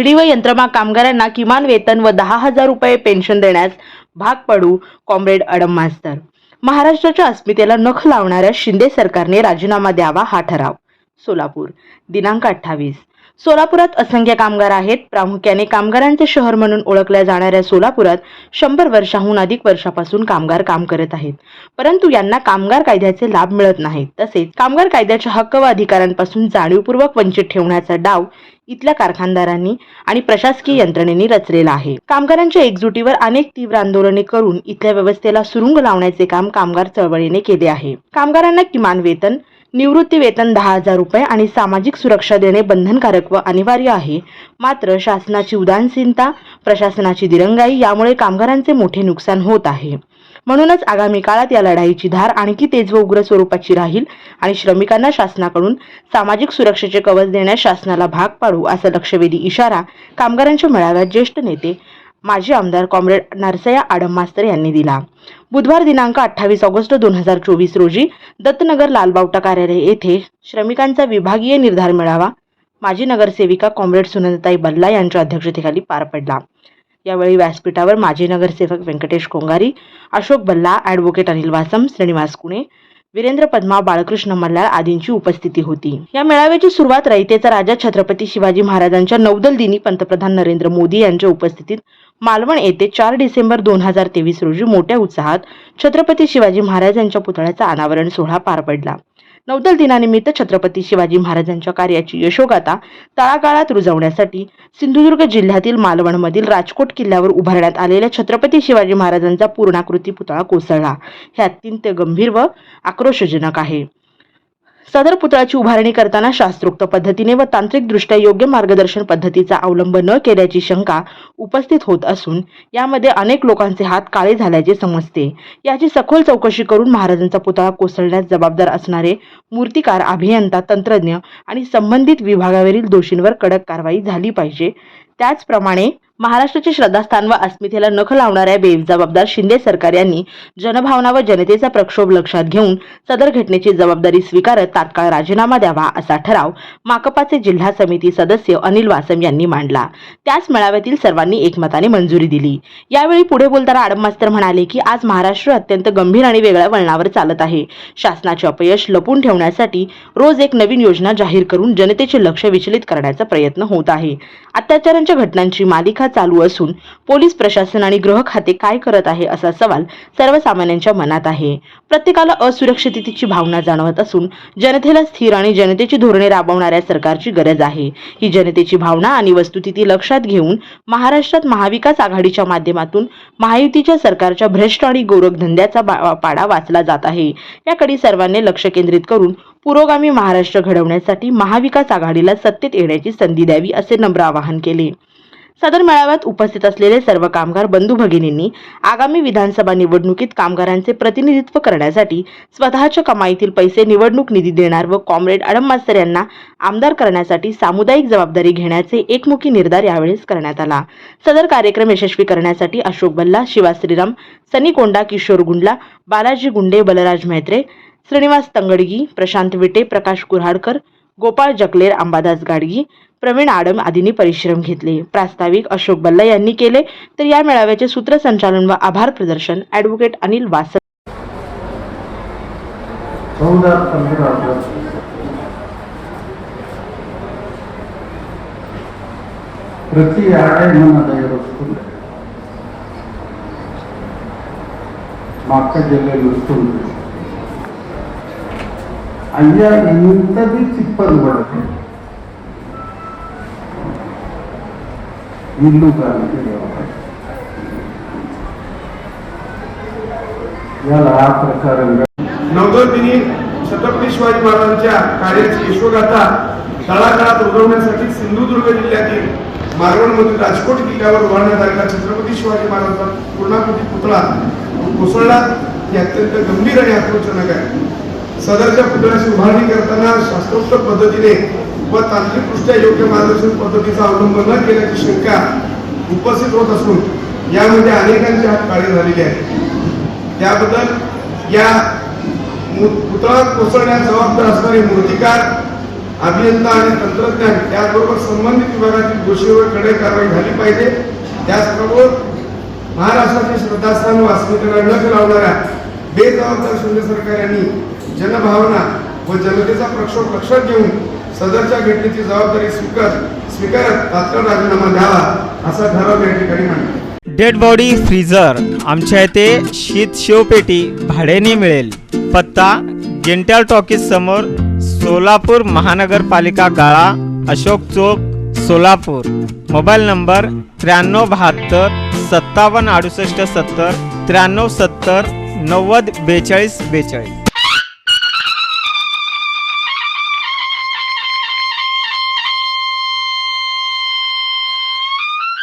विडी व यंत्रमा कामगारांना किमान वेतन व दहा हजार रुपये पेन्शन देण्यास भाग पडू कॉम्रेड अडम मास्तर. महाराष्ट्राच्या अस्मितेला नख लावणाऱ्या शिंदे सरकारने राजीनामा द्यावा हा ठराव. सोलापूर. दिनांक अठ्ठावीस. सोलापुरात असंख्य कामगार आहेत. प्रामुख्याने कामगारांचे शहर म्हणून ओळखल्या जाणाऱ्या सोलापुरात शंभर वर्षाहून अधिक वर्षापासून कामगार काम करत आहेत. परंतु यांना कामगार कायद्याचे लाभ मिळत नाहीत. तसेच कामगार कायद्याच्या हक्क व अधिकारांपासून जाणीवपूर्वक वंचित ठेवण्याचा डाव इथल्या कारखानदारांनी आणि प्रशासकीय यंत्रणेने रचलेला आहे. कामगारांच्या एकजुटीवर अनेक तीव्र आंदोलने करून इथल्या व्यवस्थेला सुरुंग लावण्याचे काम कामगार चळवळीने केले आहे. कामगारांना किमान वेतन निवृत्ती वेतन दहा हजार रुपये आणि सामाजिक सुरक्षा देणे बंधनकारक व अनिवार्य आहे. मात्र शासनाची उदासीनता प्रशासनाची दिरंगाई यामुळे कामगारांचे मोठे नुकसान होत आहे. म्हणूनच आगामी काळात या लढाईची धार आणखी तेज व उग्र स्वरूपाची राहील आणि श्रमिकांना शासनाकडून सामाजिक सुरक्षेचे कवच देण्यास शासनाला भाग पाडू असा लक्षवेधी इशारा कामगारांच्या मेळाव्यात ज्येष्ठ नेते माजी आमदार कॉम्रेड नरसया आडम मास्तर यांनी दिला. बुधवार दिनांक अठ्ठावीस ऑगस्ट दोन हजार चोवीस रोजी दत्तनगर लालबावटा कार्यालय येथे श्रमिकांचा विभागीय निर्धार मेळावा माजी नगरसेविका कॉम्रेड सुनंदताई बल्ला यांच्या अध्यक्षतेखाली पार पडला. यावेळी व्यासपीठावर माजी नगरसेवक व्यंकटेश कोंगारी अशोक बल्ला ॲडव्होकेट अनिल वासम श्रीनिवास कुणे वीरेंद्र पद्मा बाळकृष्ण मल्हार आदींची उपस्थिती होती. या मेळाव्याची सुरुवात रयतेचा राजा छत्रपती शिवाजी महाराजांच्या नौदल दिनी पंतप्रधान नरेंद्र मोदी यांच्या उपस्थितीत मालवण येथे चार डिसेंबर दोन हजार तेवीस रोजी मोठ्या उत्साहात छत्रपती शिवाजी महाराज यांच्या पुतळ्याचा अनावरण सोहळा पार पडला. नौदल दिनानिमित्त छत्रपती शिवाजी महाराजांच्या कार्याची यशोगाथा तळागाळात रुजवण्यासाठी सिंधुदुर्ग जिल्ह्यातील मालवणमधील राजकोट किल्ल्यावर उभारण्यात आलेल्या छत्रपती शिवाजी महाराजांचा पूर्णाकृती पुतळा कोसळला. हे अत्यंत गंभीर व आक्रोशजनक आहे. सदर पुतळ्याची उभारणी करताना शास्त्रोक्त पद्धतीने व तांत्रिकदृष्ट्या योग्य मार्गदर्शन पद्धतीचा अवलंब न केल्याची शंका उपस्थित होत असून यामध्ये अनेक लोकांचे हात काळे झाल्याचे समजते. याची सखोल चौकशी करून महाराजांचा पुतळा कोसळण्यास जबाबदार असणारे मूर्तिकार अभियंता तंत्रज्ञ आणि संबंधित विभागावरील दोषींवर कडक कारवाई झाली पाहिजे. त्याचप्रमाणे महाराष्ट्राचे श्रद्धास्थान व अस्मितेला नख लावणाऱ्या बेजबाबदार शिंदे सरकार यांनी जनभावना व जनतेचा प्रक्षोभ लक्षात घेऊन सदर घटनेची जबाबदारी स्वीकारत तात्काळ राजीनामा द्यावा असा ठराव माकपाचे जिल्हा समिती सदस्य अनिल वासम यांनी मांडला. त्याच मेळाव्यातील सर्वांनी एकमताने मंजुरी दिली. यावेळी पुढे बोलताना आडम मास्तर म्हणाले की आज महाराष्ट्र अत्यंत गंभीर आणि वेगळ्या वळणावर चालत आहे. शासनाचे अपयश लपून ठेवण्यासाठी रोज एक नवीन योजना जाहीर करून जनतेचे लक्ष विचलित करण्याचा प्रयत्न होत आहे. अत्याचारांच्या घटनांची मालिका चालू असून पोलीस प्रशासन आणि गृह खाते काय करत आहे असा सवाल सर्वसामान्यांच्या मनात आहे. प्रत्येकाला असुरक्षिततेची भावना जाणवत असून जनतेला स्थिर आणि जनतेची धोरणे राबवणाऱ्या सरकारची गरज आहे. ही जनतेची भावना आणि वस्तुस्थिती लक्षात घेऊन महाराष्ट्रात महाविकास आघाडीच्या माध्यमातून महायुतीच्या सरकारच्या भ्रष्ट आणि गोरखधंद्याचा पाडा वाचला जात आहे. याकडे सर्वांनी लक्ष केंद्रित करून पुरोगामी महाराष्ट्र घडवण्यासाठी महाविकास आघाडीला सत्तेत येण्याची संधी द्यावी असे नम्र आवाहन केले. सदर मेळाव्यात उपस्थित असलेले सर्व कामगार बंधू भगिनींनी आगामी विधानसभा निवडणुकीत कामगारांचे प्रतिनिधित्व करण्यासाठी स्वतःच्या कमाईतील पैसे निवडणूक निधी देणार व कॉम्रेड अडम मास्तर यांना आमदार करण्यासाठी सामुदायिक जबाबदारी घेण्याचे एकमुखी निर्धार यावेळेस करण्यात आला. सदर कार्यक्रम यशस्वी करण्यासाठी अशोक बल्ला शिवा श्रीराम सनी कोंडा किशोर गुंडला बालाजी गुंडे बलराज म्हेत्रे श्रीनिवास तंगडगी प्रशांत विटे प्रकाश कुऱ्हाडकर गोपाळ जकलेर अंबादास गाडगी प्रवीण आडम आदींनी परिश्रम घेतले. प्रास्ताविक अशोक बल्ला यांनी केले. तर या मेळाव्याचे सूत्रसंचालन व आभार प्रदर्शन ॲडव्होकेट अनिल वासक ಪ್ರತಿ ಎರಡೇ అయ్యా ఇంతది చిప్పలు పడదు ఇల్లు కానీ ఇలా ఆ ప్రకారంగా नवदोदिनी छत्रपती शिवाजी महाराजांच्या कार्याची यशोगाथा तळागाळात रुजवण्यासाठी सिंधुदुर्ग जिल्ह्यातील मालवणमधील राजकोट किल्ल्यावर उभारण्यात आलेला छत्रपती शिवाजी महाराजांचा पूर्णाकृती पुतळा कोसळला ही अत्यंत गंभीर आणि आक्रोशजनक आहे सदरच्या पुतळ्याची उभारणी करताना शास्त्रोक्त पद्धतीने व तांत्रिकदृष्ट्या योग्य मार्गदर्शन पद्धतीचा अवलंब न केल्याची शंका उपस्थित होत असून यामध्ये अनेकांचे हात काळे झालेले आहेत. त्याबद्दल या पुतळा कोसळण्यास जबाबदार असणारे मूर्तिकार अभियंता आणि तंत्रज्ञान त्याचबरोबर संबंधित विभागातील दोषीवर कडे कारवाई झाली पाहिजे. त्याचबरोबर महाराष्ट्राचे श्रद्धास्थान व अस्मितेला नख लावणाऱ्या बेजबाबदार शून्य सरकार यांनी जनभावना व जनतेचा प्रक्षोभ लक्षात घेऊन सदरच्या घटनेची जबाबदारी स्वीकार स्वीकारत तात्काळ राजीनामा द्यावा असा ठराव या ठिकाणी मांडला. डेड बॉडी फ्रीजर आमच्या येथे शीत शेवपेटी भाड्याने मिळेल. पत्ता गेंट्याल टॉकीज समोर सोलापूर महानगरपालिका गाळा अशोक चौक सोलापूर. मोबाईल नंबर त्र्याण्णव बहात्तर सत्तावन्न अडुसष्ट सत्तर त्र्याण्णव सत्तर नव्वद बेचाळीस बेचाळीस.